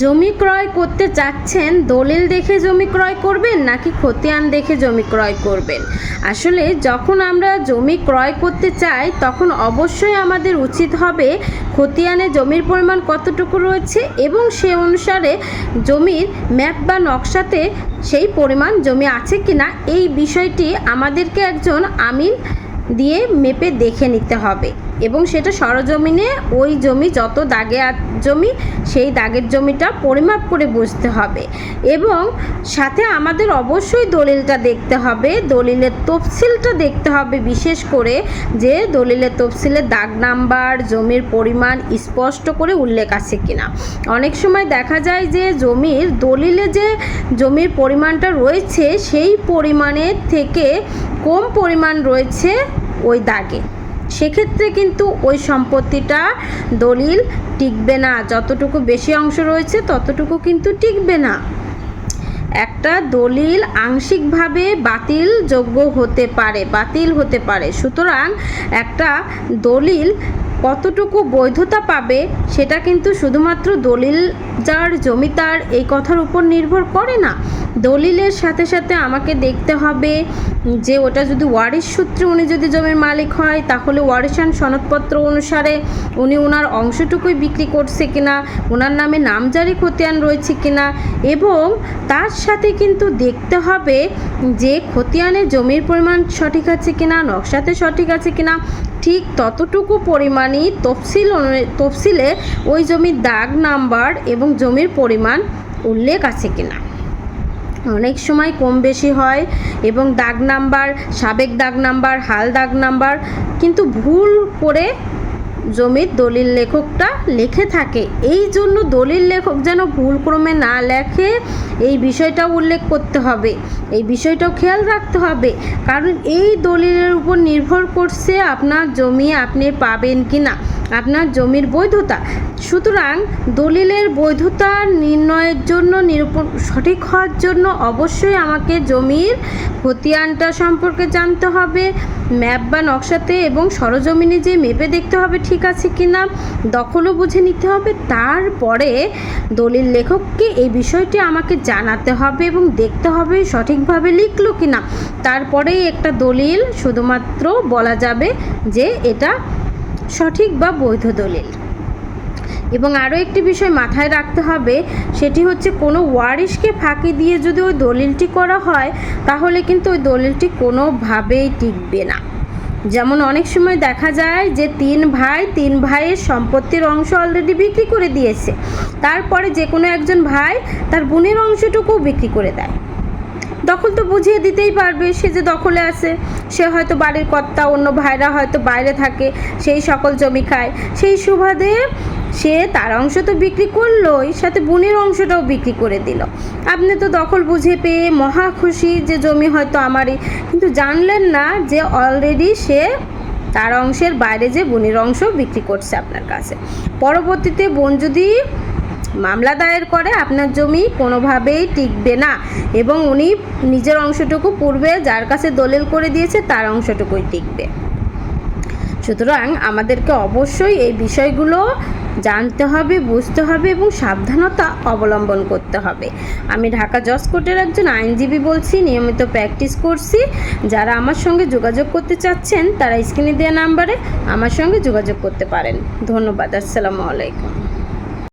জমি ক্রয় করতে চাচ্ছেন, দলিল দেখে জমি ক্রয় করবেন নাকি খতিয়ান দেখে জমি ক্রয় করবেন? আসলে যখন আমরা জমি ক্রয় করতে চাই, তখন অবশ্যই আমাদের উচিত হবে খতিয়ানে জমির পরিমাণ কতটুকু রয়েছে এবং সে অনুসারে জমির ম্যাপ বা নকশাতে সেই পরিমাণ জমি আছে কিনা, এই বিষয়টি আমাদেরকে একজন আমিন দিয়ে মেপে দেখে নিতে হবে। এবং সেটা সরজমিনে ওই জমি, যত দাগে জমি, সেই দাগের জমিটা পরিমাপ করে বুঝতে হবে। এবং সাথে আমাদের অবশ্যই দলিলটা দেখতে হবে, দলিলের তফসিলটা দেখতে হবে বিশেষ করে যে দলিলের তফসিলের দাগ নাম্বার, জমির পরিমাণ স্পষ্ট করে উল্লেখ আছে কিনা। অনেক সময় দেখা যায় যে জমির দলিলে যে জমির পরিমাণটা রয়েছে, সেই পরিমাণের থেকে কম পরিমাণ রয়েছে ওই দাগে। সেক্ষেত্রে কিন্তু ওই সম্পত্তিটা দলিল টিকবে না। যতটুকু বেশি অংশ রয়েছে, ততটুকু কিন্তু টিকবে না। একটা দলিল আংশিকভাবে বাতিল যোগ্য হতে পারে, বাতিল হতে পারে। সুতরাং একটা দলিল কতটুকু বৈধতা পাবে, সেটা কিন্তু শুধুমাত্র দলিল যার জমিদার এই কথার উপর নির্ভর করে না। দলিলের সাথে সাথে আমাকে দেখতে হবে যে ওটা যদি ওয়ারিশ সূত্রে উনি যদি জমির মালিক হয়, তাহলে ওয়ারিশান সনদপত্র অনুসারে উনি ওনার অংশটুকুই বিক্রি করছে কিনা ওনার নামে নামজারি খতিয়ান রয়েছে কিনা এবং তার সাথে কিন্তু দেখতে হবে যে খতিয়ানে জমির পরিমাণ সঠিক আছে কিনা, নকশাতে সঠিক আছে কিনা, ঠিক ততটুকু পরিমাণই তফসিল তফসিলে ওই জমির দাগ নাম্বার এবং জমির পরিমাণ উল্লেখ আছে কিনা। অনেক সময় কম বেশি হয় এবং দাগ নাম্বার, সাবেক দাগ নাম্বার, হাল দাগ নাম্বার, কিন্তু ভুল করে জমির দলিল লেখকটা লেখে থাকে। এই জন্য দলিল লেখক যেন ভুল ক্রমে না লেখে, এই বিষয়টাও উল্লেখ করতে হবে। এই বিষয়টাও খেয়াল রাখতে হবে। কারণ এই দলিলের উপর নির্ভর করছে আপনার জমি আপনি পাবেন কি না আপনার জমির বৈধতা। সুতরাং দলিলের বৈধতা নির্ণয়ের জন্য, নিরূপণ, সঠিক হওয়ার জন্য অবশ্যই আমাকে জমির খতিয়ানটা সম্পর্কে জানতে হবে, ম্যাপ বা নকশাতে এবং সরজমিনে যে মেপে দেখতে হবে ঠিক আছে কি না, দখলও বুঝে নিতে হবে। তারপরে দলিল লেখককে এই বিষয়টি আমাকে জানাতে হবে এবং দেখতে হবে সঠিকভাবে লিখলো কি না। তারপরেই একটা দলিল শুধুমাত্র বলা যাবে যে এটা সঠিক বা বৈধ দলিল। এবং আরও একটি বিষয় মাথায় রাখতে হবে, সেটি হচ্ছে কোনো ওয়ারিশকে ফাঁকি দিয়ে যদি ওই দলিলটি করা হয়, তাহলে কিন্তু ওই দলিলটি কোনোভাবেই টিকবে না। যেমন অনেক সময় দেখা যায় যে তিন ভাই, তিন ভাইয়ের সম্পত্তির অংশ অলরেডি বিক্রি করে দিয়েছে। তারপরে যে কোনো একজন ভাই তার বোনের অংশটুকুও বিক্রি করে দেয়। দখল তো বুঝিয়ে দিতেই পারবে, সে যে দখলে আছে, সে হয়তো বাড়ির কর্তা, অন্য ভাইরা হয়তো বাইরে থাকে, সেই সকল জমি খায়। সেই সুবাদে সে তার অংশ তো বিক্রি করলোই, সাথে বোনের অংশটাও বিক্রি করে দিল। আপনি তো দখল বুঝে পেয়ে মহা খুশি যে জমি হয়তো আমারই। কিন্তু জানলেন না যে অলরেডি সে তার অংশের বাইরে যে বোনের অংশ বিক্রি করছে আপনার কাছে। পরবর্তীতে বোন যদি মামলা দায়ের করে, আপনার জমি কোনোভাবেই টিকবে না। এবং উনি নিজের অংশটুকু পূর্বে যার কাছে দলিল করে দিয়েছে, তার অংশটুকুই টিকবে। সুতরাং আমাদেরকে অবশ্যই এই বিষয়গুলো জানতে হবে, বুঝতে হবে এবং সাবধানতা অবলম্বন করতে হবে। আমি ঢাকা জজ কোর্টের একজন আইনজীবী বলছি, নিয়মিত প্র্যাকটিস করছি। যারা আমার সঙ্গে যোগাযোগ করতে চাচ্ছেন, তারা স্ক্রিনে দেওয়া নাম্বারে আমার সঙ্গে যোগাযোগ করতে পারেন। ধন্যবাদ, আসসালামু আলাইকুম।